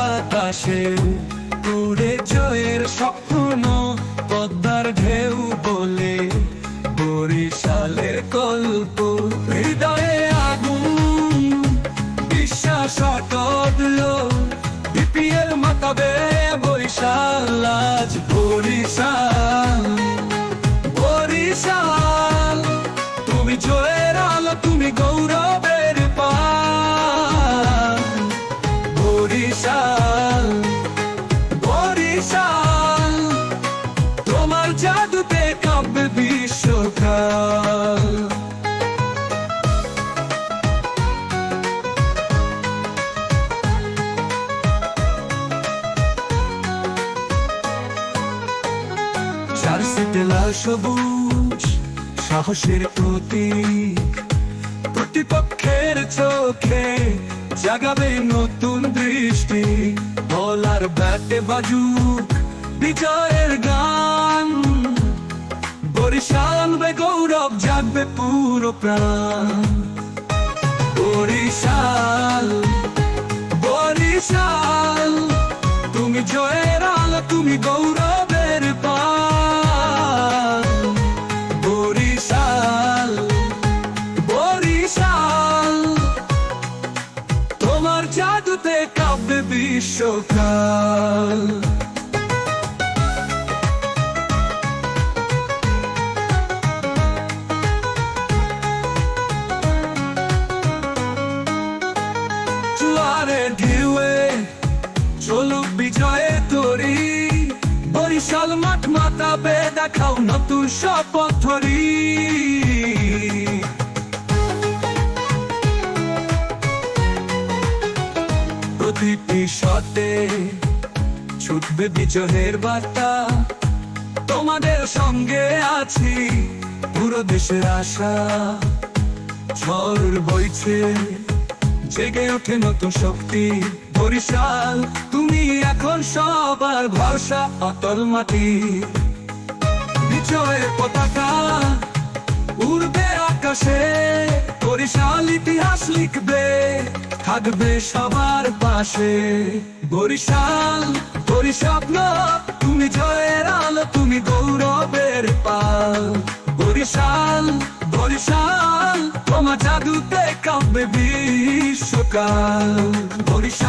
আকাশে উড়ে জয়ের স্বপ্ন, পদ্মার ঢেউ বলে বরিশালের কল্প। হৃদয়ে আগুন, বিশ্বাস অটল, বিপিএল মাতাবে বৈশাল, আজ বরিশাল। চার সবুজ, সাহসের প্রতিপক্ষের চোখে জাগাবে নতুন দৃষ্টি। বলার ব্যাটে বিজয়ের গান। বরিশাল বে গৌরব জাগবে পুরো প্রাণ। বরিশাল বরিশাল, তুমি জয়ের আলো তুমি গৌরবের জুয়ারে ঢেউয়ে চলুক বিজয়ে তরি বরিশাল মাঠ মাতাবে দেখাও নতুন শপথ ধরি। প্রতিটি শতে ছুটবে বিজয়ের বার্তা। তোমাদের সঙ্গে আছি পুরো দেশের আশা। ঝড় বইছে, জেগে ওঠে নতুন শক্তি। বরিশাল, তুমি এখন সবার ভরসা, অতল মাটি। বিজয়ের পতাকা উড়বে আকাশে, বরিশাল ইতিহাস লিখবে, থাকবে সবার পাশে বরিশাল বরিস্বপ্ন তুমি জয়ের আল, তুমি গৌরবের পাল। বরিশাল বরিশাল, তোমার জাদুতে কাঁপবে বিশ্বকাল। বরিশাল স্বপ্ন